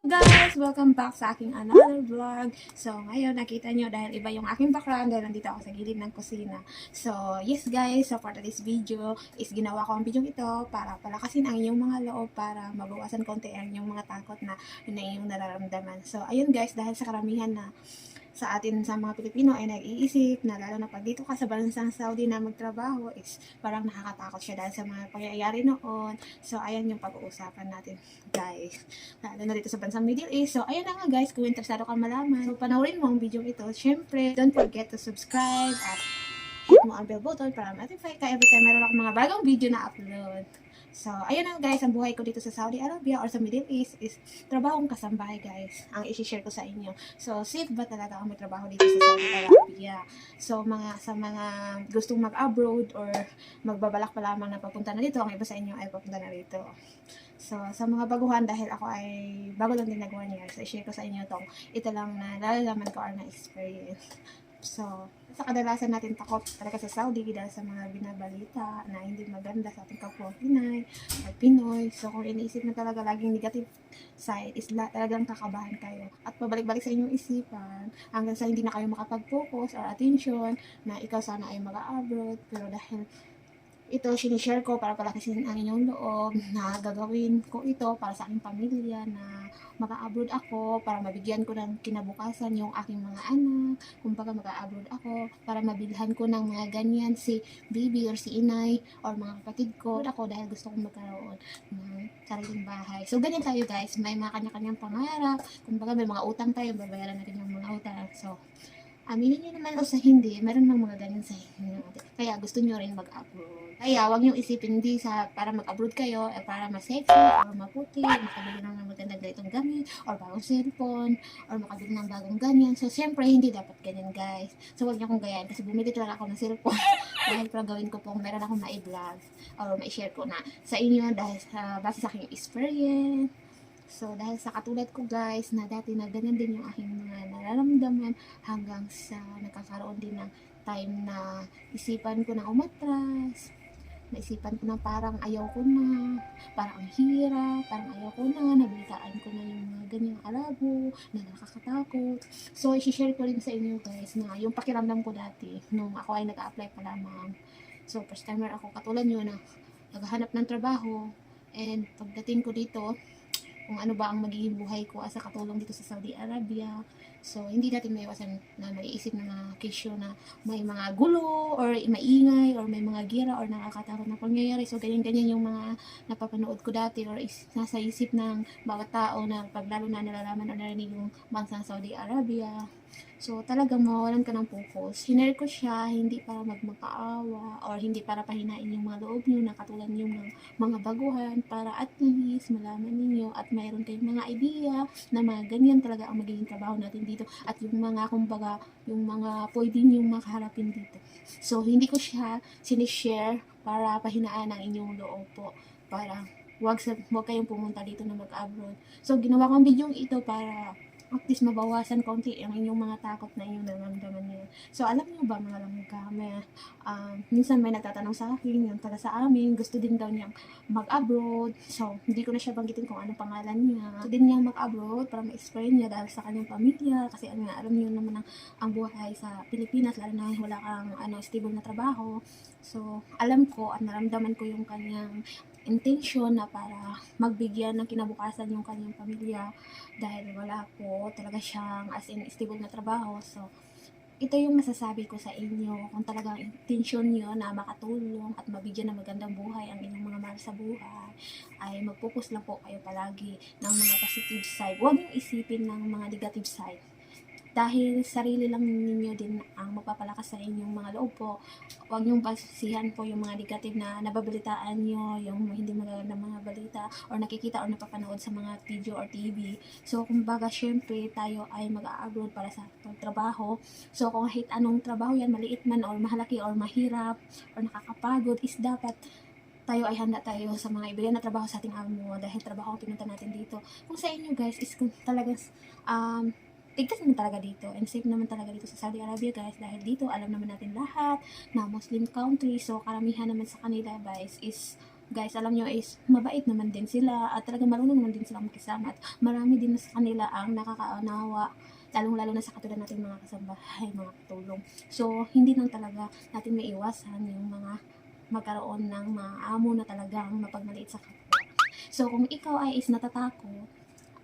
guys! Welcome back sa aking another vlog. So, ngayon nakita nyo dahil iba yung aking background dahil nandito ako sa gilid ng kusina. So, yes guys, so for this video is ginawa ko ang video ito para palakasin ang inyong mga loob para mabawasan konti ang inyong mga takot na na inyong nararamdaman. So, ayun guys, dahil sa karamihan na sa atin sa mga Pilipino ay nag-iisip na lalo na pag dito ka sa bansang Saudi na magtrabaho is parang nakakatakot siya dahil sa mga pangyayari noon. So, ayan yung pag-uusapan natin, guys. Lalo na dito sa bansang Middle East. So, ayan na nga guys, kung interesado ka malaman. So, panoorin mo ang video ito. Siyempre, don't forget to subscribe at hit mo ang bell button para notify ka every time meron akong mga bagong video na upload. So, ayun na guys, ang buhay ko dito sa Saudi Arabia or sa Middle East is trabahong kasambahay guys. Ang isi-share ko sa inyo. So, safe ba talaga ang magtrabaho dito sa Saudi Arabia? So, mga sa mga gustong mag-abroad or magbabalak pa lamang na papunta na dito, ang iba sa inyo ay papunta na dito. So, sa mga baguhan, dahil ako ay bago lang din nag-one year, so i-share ko sa inyo tong ito lang na nalalaman ko or na-experience. So, sa kadalasan natin takot talaga sa Saudi dahil sa mga binabalita na hindi maganda sa ating kapwa Pinay at Pinoy. So, kung iniisip na talaga laging negative side is la, talagang kakabahan kayo. At pabalik-balik sa inyong isipan hanggang sa hindi na kayo makapag-focus or attention na ikaw sana ay mag-abroad. Pero dahil ito, sinishare ko para palakasin ang inyong loob na gagawin ko ito para sa aking pamilya na maka-abroad ako para mabigyan ko ng kinabukasan yung aking mga anak. Kumbaga maka-abroad ako para mabilhan ko ng mga ganyan si baby or si inay or mga kapatid ko. Ako dahil gusto kong magkaroon ng sariling bahay. So ganyan tayo guys. May mga kanya-kanyang pangarap. Kumbaga may mga utang tayo babayaran natin yung mga utang. So aminin nyo naman o sa hindi, meron mang mga ganyan sa inyo. Kaya gusto nyo rin mag-upload. Kaya huwag nyo isipin hindi sa para mag-upload kayo, eh, para mas-sexy, or maputi, makabili ng magandang ganitong gamit, or bagong cellphone, or makabili ng bagong ganyan. So, syempre, hindi dapat ganyan, guys. So, huwag nyo akong gayan kasi bumili talaga ako ng cellphone. dahil para gawin ko pong meron akong ma-vlog or ma-share ko na sa inyo dahil sa, base sa aking experience. So, dahil sa katulad ko guys, na dati na ganyan din yung aking mga nararamdaman hanggang sa nakakaroon din ng time na isipan ko na umatras, naisipan ko na parang ayaw ko na, parang ang hirap, parang ayaw ko na, nabalitaan ko na yung mga ganyang alabo, na nakakatakot. So, isi-share ko rin sa inyo guys na yung pakiramdam ko dati, nung ako ay nag-apply pa lamang. So, first timer ako, katulad nyo na naghahanap ng trabaho, and pagdating ko dito, kung ano ba ang magiging buhay ko as a katulong dito sa Saudi Arabia. So, hindi natin maiwasan na maiisip na mga kesyo na may mga gulo or maingay or may mga gira or nakakatakot na pangyayari. So, ganyan-ganyan yung mga napapanood ko dati or is, nasa isip ng bawat tao na pag lalo na nalalaman o narinig yung bansang Saudi Arabia. So, talagang mawalan ka ng focus. Hinare ko siya, hindi para magmakaawa or hindi para pahinain yung mga loob nyo na katulad yung mga, mga baguhan para at least malaman ninyo at mayroon kayong mga idea na mga ganyan talaga ang magiging trabaho natin dito at yung mga, kumbaga, yung mga pwede nyo makaharapin dito. So, hindi ko siya sinishare para pahinaan ang inyong loob po. Para wag, sa, wag kayong pumunta dito na mag-abroad. So, ginawa ko ang video ito para at least mabawasan konti ang inyong mga takot na inyong nararamdaman niyo. So, alam niyo ba mga lamangka, may, um, minsan may nagtatanong sa akin, yung taga sa amin, gusto din daw niyang mag-abroad. So, hindi ko na siya banggitin kung anong pangalan niya. Gusto din niyang mag-abroad para ma-explain niya dahil sa kanyang pamilya. Kasi ano nga, alam niyo naman ang, ang buhay sa Pilipinas, lalo na wala kang ano, stable na trabaho. So, alam ko at naramdaman ko yung kanyang intention na para magbigyan ng kinabukasan yung kanyang pamilya dahil wala po talaga siyang as in stable na trabaho. So, ito yung masasabi ko sa inyo kung talagang intention nyo na makatulong at mabigyan ng magandang buhay ang inyong mga mahal sa buhay ay mag-focus lang po kayo palagi ng mga positive side. Huwag yung isipin ng mga negative side dahil sarili lang ninyo din ang magpapalakas sa inyong mga loob po. Huwag niyong pasihan po yung mga negative na nababalitaan nyo, yung hindi magagandang mga balita, or nakikita or napapanood sa mga video or TV. So, kumbaga, syempre, tayo ay mag-abroad para sa pagtrabaho. So, kung kahit anong trabaho yan, maliit man, or mahalaki, or mahirap, or nakakapagod, is dapat tayo ay handa tayo sa mga iba na trabaho sa ating amo dahil trabaho ang pinunta natin dito. Kung sa inyo guys is kung talagang um, ligtas naman talaga dito and safe naman talaga dito sa Saudi Arabia guys dahil dito alam naman natin lahat na Muslim country so karamihan naman sa kanila guys is guys, alam nyo is mabait naman din sila at talaga marunong naman din silang makisama at marami din sa kanila ang nakakaunawa lalong-lalo na sa katulad natin mga kasambahay, mga katulong. So, hindi lang talaga natin may iwasan yung mga magkaroon ng mga amo na talagang mapagmaliit sa kapwa. So, kung ikaw ay is natatakot,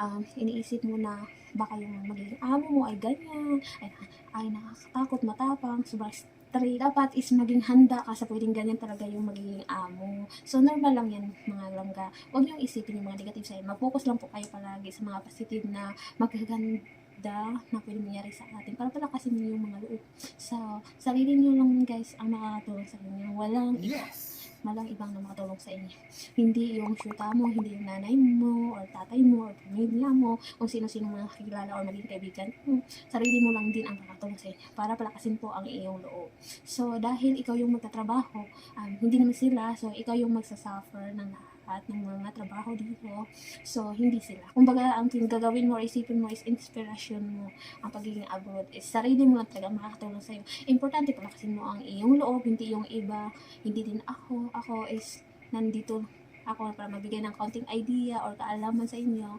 um, iniisip mo na baka yung magiging amo mo ay ganyan, ay, ay nakakatakot, matapang, sobrang strict. Dapat is maging handa ka sa pwedeng ganyan talaga yung magiging amo. So, normal lang yan, mga langga. Huwag niyong isipin yung mga negative side. Mag-focus lang po kayo palagi sa mga positive na magaganda na pwede mangyari sa atin para palakasin niyo yung mga loob. So, sarili niyo lang guys ang makakatulong sa inyo. Walang Yes. Malang ibang na makatulong sa inyo. Hindi yung syuta mo, hindi yung nanay mo, or tatay mo, or pamilya mo, kung sino-sino mga kakilala or maging kaibigan mo. Sarili mo lang din ang makatulong sa inyo para palakasin po ang iyong loob. So, dahil ikaw yung magtatrabaho, um, hindi naman sila, so ikaw yung magsasuffer ng lahat ng mga trabaho dito. So, hindi sila. Kumbaga, ang gagawin mo isipin mo is inspiration mo ang pagiging abroad. Is sarili mo lang talaga makakatulong sa'yo. Importante palakasin mo ang iyong loob, hindi yung iba, hindi din ako. Ako is nandito ako para magbigay ng konting idea or kaalaman sa inyo.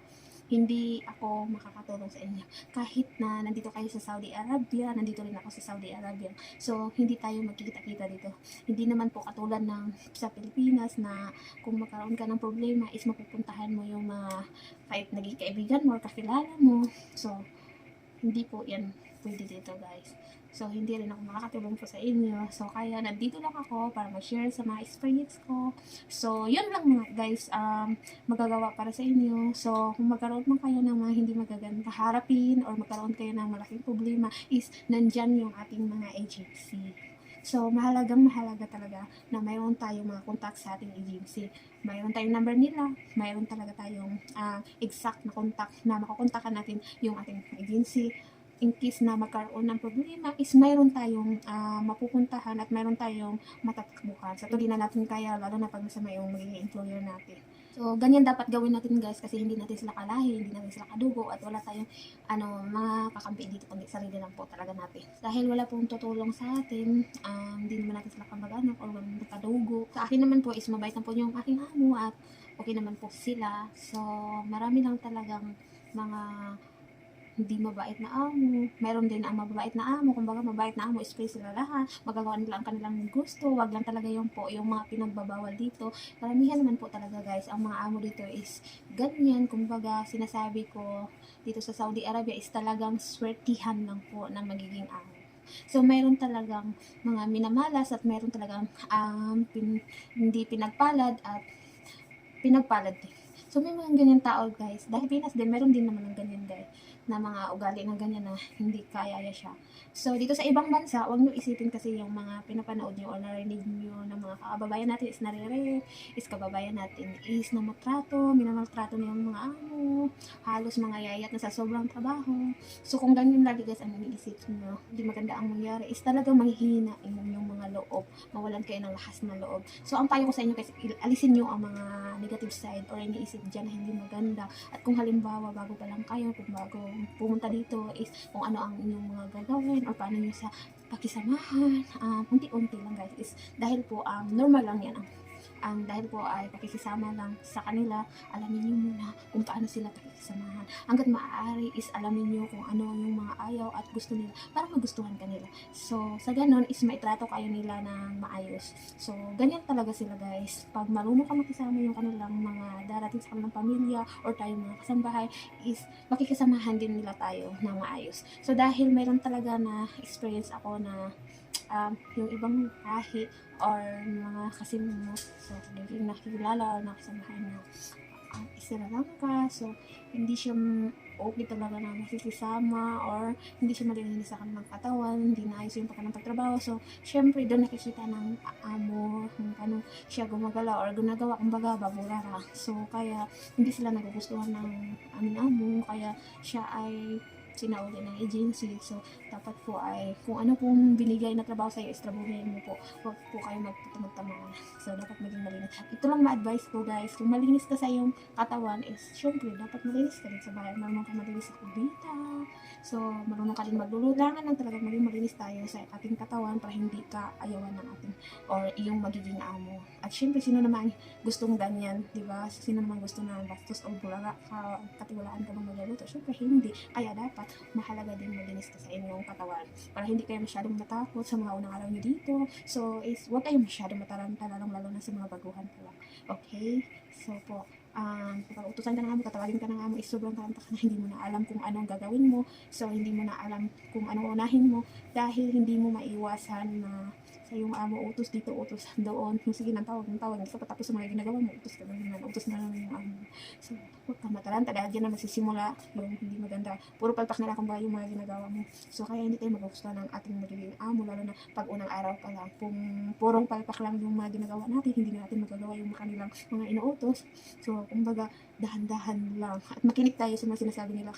Hindi ako makakatulong sa inyo. Kahit na nandito kayo sa Saudi Arabia, nandito rin ako sa Saudi Arabia. So, hindi tayo magkikita-kita dito. Hindi naman po katulad ng sa Pilipinas na kung magkaroon ka ng problema is mapupuntahan mo yung mga kahit naging kaibigan mo or kakilala mo. So, hindi po yan pwede dito guys. So, hindi rin ako makakatulong po sa inyo. So, kaya nandito lang ako para mag-share sa mga experience ko. So, yun lang mga guys, um, magagawa para sa inyo. So, kung magkaroon man kayo ng mga hindi magaganda harapin or magkaroon kayo ng malaking problema is nandyan yung ating mga agency. So, mahalagang mahalaga talaga na mayroon tayong mga contact sa ating agency. Mayroon tayong number nila, mayroon talaga tayong ah, exact na contact na makukontakan natin yung ating agency in case na magkaroon ng problema is mayroon tayong ah, mapupuntahan at mayroon tayong matatakbuhan. Sa tuloy na natin kaya, lalo na pag masama yung magiging employer natin. So, ganyan dapat gawin natin guys kasi hindi natin sila kalahi, hindi natin sila kadugo at wala tayong ano, mga kakampi dito kundi sarili lang po talaga natin. Dahil wala pong tutulong sa atin, um, hindi naman natin sila kamag-anak or kadugo. Sa akin naman po is mabait po yung aking amo at okay naman po sila. So, marami lang talagang mga hindi mabait na amo. Meron din ang mabait na amo. Kumbaga, mabait na amo, space sila lahat. Magagawa nila ang kanilang gusto. Wag lang talaga yung po, yung mga pinagbabawal dito. Karamihan naman po talaga guys, ang mga amo dito is ganyan. Kumbaga, sinasabi ko dito sa Saudi Arabia is talagang swertihan lang po ng magiging amo. So, mayroon talagang mga minamalas at mayroon talagang um, pin- hindi pinagpalad at pinagpalad din. So, may mga ganyan tao, guys. Dahil Pinas din, meron din naman ng ganyan, guys na mga ugali ng ganyan na hindi kaya siya. So, dito sa ibang bansa, huwag nyo isipin kasi yung mga pinapanood nyo o narinig nyo ng mga kababayan natin is narire, is kababayan natin is namatrato, minamaltrato na yung mga amo, halos mga yayat na sa sobrang trabaho. So, kung ganyan lagi guys ang iniisip nyo, hindi maganda ang mangyari, is talagang manghihina yung, mga loob, mawalan kayo ng lakas ng loob. So, ang payo ko sa inyo guys, alisin nyo ang mga negative side or iniisip dyan na hindi maganda. At kung halimbawa, bago pa lang kayo, kung bago pumunta dito is kung ano ang inyong mga gagawin or paano nyo sa pakisamahan, um, unti-unti lang guys is dahil po um, normal lang yan ang ang dahil po ay pakikisama lang sa kanila, alamin nyo muna kung paano sila pakikisamahan. Hanggat maaari is alamin nyo kung ano yung mga ayaw at gusto nila para magustuhan kanila. So, sa ganon is maitrato kayo nila ng maayos. So, ganyan talaga sila guys. Pag marunong ka makisama yung kanilang mga darating sa kanilang pamilya or tayo mga kasambahay is makikisamahan din nila tayo ng maayos. So, dahil mayroon talaga na experience ako na um, yung ibang lahi or mga kasimmo. So, naging nakilala or nakasamahan na um, Sri Lanka. So, hindi siya okay talaga na nakikisama or hindi siya malinis sa kanilang katawan, hindi naayos yung kanilang pagtrabaho. So, syempre, doon nakikita ng amo kung paano siya gumagala or gunagawa, kumbaga, baburara. So, kaya, hindi sila nagugustuhan ng aming amo, kaya siya ay sinauli ng agency. So, dapat po ay kung ano pong binigay na trabaho sa iyo, mo po. Huwag po kayo magtamad So, dapat maging malinis. Ito lang ma-advise ko guys, kung malinis ka sa iyong katawan is, syempre, dapat malinis ka rin sa bahay. Marunong ka malinis sa kubita. So, marunong ka din magluluto. Kailangan lang talaga maging malinis tayo sa ating katawan para hindi ka ayawan ng ating or iyong magiging amo. At syempre, sino naman gustong ganyan, di ba? Sino naman gusto na bastos o bulaga ka, katiwalaan ka bang magluluto? Syempre, hindi. Kaya dapat mahalaga din malinis ka sa inyong katawan para hindi kayo masyadong matakot sa mga unang araw nyo dito. So, is, huwag kayong masyadong mataranta, lalong lalo na sa mga baguhan pa. Okay? So po, um, kapag utusan ka ng amo, tatawagin ka ng amo, is sobrang taranta ka na hindi mo na alam kung anong gagawin mo. So, hindi mo na alam kung anong unahin mo dahil hindi mo maiwasan na sa yung amo, utos dito, utos doon. Kung sige, nang tawag, nang tawag. Hindi ka patapos sa mga ginagawa mo, utos ka na naman, utos na naman yung amo. So, huwag ka mataranta dahil dyan na magsisimula yung hindi maganda. Puro palpak na lang kung ba yung mga ginagawa mo. So, kaya hindi tayo magustuhan ng ating magiging amo, lalo na pag unang araw pa lang. Kung purong palpak lang yung mga ginagawa natin, hindi natin magagawa yung kanilang mga inuutos. So, kumbaga, dahan-dahan lang. At makinig tayo sa mga sinasabi nila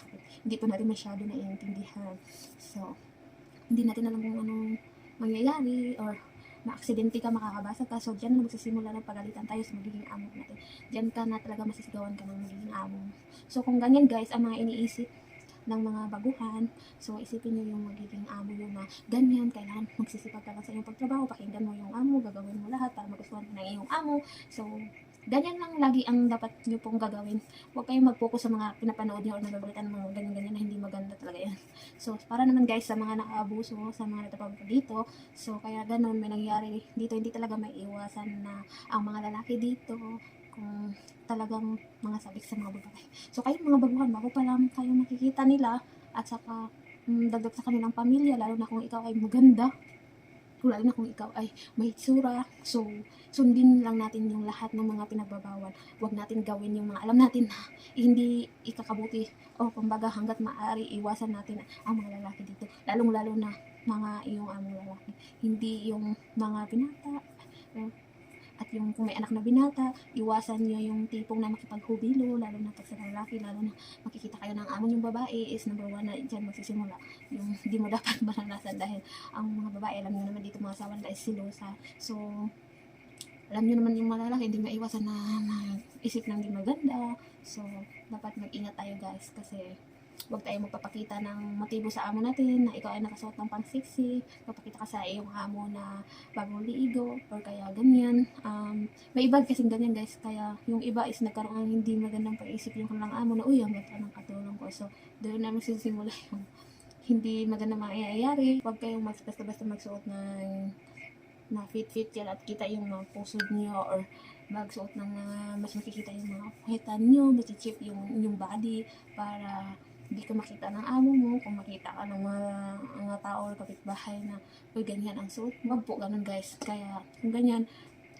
hindi pa natin masyado naiintindihan. So, hindi natin alam kung anong mangyayari or maaksidente ka, makakabasa ka. So, dyan na magsisimula ng pagalitan tayo sa magiging amo natin. Dyan ka na talaga masisigawan ka ng magiging amo. So, kung ganyan guys, ang mga iniisip ng mga baguhan. So, isipin nyo yung magiging amo nyo na ganyan, kailangan magsisipag ka lang sa iyong pagtrabaho, pakinggan mo yung amo, gagawin mo lahat para magustuhan ka ng iyong amo. So, ganyan lang lagi ang dapat nyo pong gagawin. Huwag kayong mag-focus sa mga pinapanood nyo or nababalitan mga ganyan-ganyan na hindi maganda. So, para naman guys sa mga nakaabuso, sa mga natapag dito, so kaya ganun, may nangyari dito, hindi talaga may iwasan na ang mga lalaki dito, kung talagang mga sabik sa mga babae. So, kayo mga baguhan, bago pa lang kayo makikita nila, at saka mm, dagdag sa kanilang pamilya, lalo na kung ikaw ay maganda, lalo na kung ikaw ay may itsura. So, sundin lang natin yung lahat ng mga pinagbabawal. Huwag natin gawin yung mga alam natin na hindi ikakabuti o kumbaga hanggat maaari iwasan natin ang mga lalaki dito. Lalong-lalo na mga iyong among lalaki. Hindi yung mga binata. At yung kung may anak na binata, iwasan nyo yung tipong na makipaghubilo, lalo na pag sa lalaki, lalo na makikita kayo ng amon yung babae is number one na dyan magsisimula. Yung hindi mo dapat maranasan dahil ang mga babae, alam nyo naman dito mga asawa nila is silosa. So, alam nyo naman yung mga lalaki, hindi maiwasan na mag-isip ng di maganda. So, dapat mag-ingat tayo guys kasi huwag tayo magpapakita ng motibo sa amo natin na ikaw ay nakasuot ng pang sexy. Papakita ka sa iyong amo na bagong liigo or kaya ganyan. Um, may iba kasing ganyan guys. Kaya yung iba is nagkaroon ng hindi magandang pag-isip yung kanilang amo na uy, ang ganda ng katulong ko. So, doon na magsisimula yung hindi maganda mangyayari. Huwag kayong basta-basta magsuot ng na fit-fit yan at kita yung mga pusod niyo or magsuot ng mga mas makikita yung mga puhetan niyo, mas chip yung yung body para hindi ka makita ng amo mo, kung makita ka ng mga, mga tao or kapitbahay na uy, ganyan ang suot. Wag po ganun guys. Kaya kung ganyan,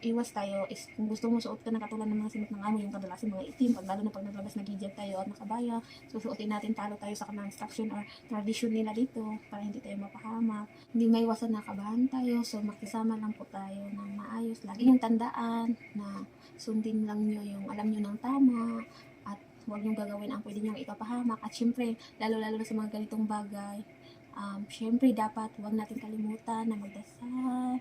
iwas tayo is kung gusto mo suot ka na katulad ng mga simot ng amo, yung kadalasan mga itim, pag lalo na pag naglabas na hijab tayo at nakabaya, susuotin natin talo tayo sa kanang instruction or tradition nila dito para hindi tayo mapahamak. Hindi may iwasan na kabahan tayo, so makisama lang po tayo ng maayos. Lagi yung tandaan na sundin lang nyo yung alam nyo ng tama huwag nyo gagawin ang pwede nyo ipapahamak. At syempre, lalo-lalo na sa mga ganitong bagay, um, syempre dapat huwag natin kalimutan na magdasal,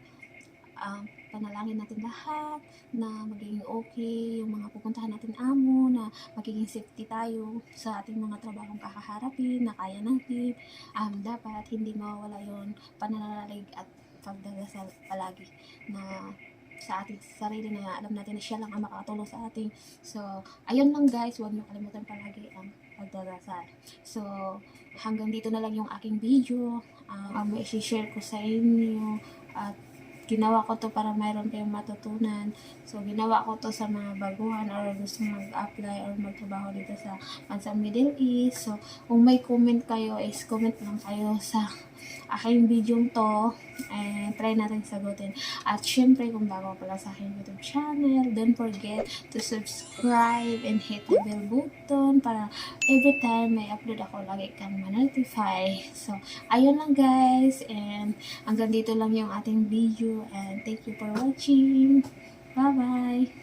um, panalangin natin lahat na magiging okay yung mga pupuntahan natin amo na magiging safety tayo sa ating mga trabahong kakaharapin na kaya natin um, dapat hindi mawawala yon pananalig at pagdadasal palagi na sa ating sarili na alam natin na siya lang ang makakatulong sa ating. So ayun lang guys huwag niyo kalimutan palagi ang pagdadasal so hanggang dito na lang yung aking video. Um, um, i-share ko sa inyo at ginawa ko to para mayroon kayong matutunan. So, ginawa ko to sa mga baguhan or gusto mag-apply or magtrabaho dito sa bansang Middle East. So, kung may comment kayo, is comment lang kayo sa aking video to and try natin sagutin. At syempre, kung bago pala sa aking YouTube channel, don't forget to subscribe and hit the bell button para every time may upload ako, lagi kang ma-notify. So, ayun lang guys and hanggang dito lang yung ating video and thank you for watching. Bye-bye!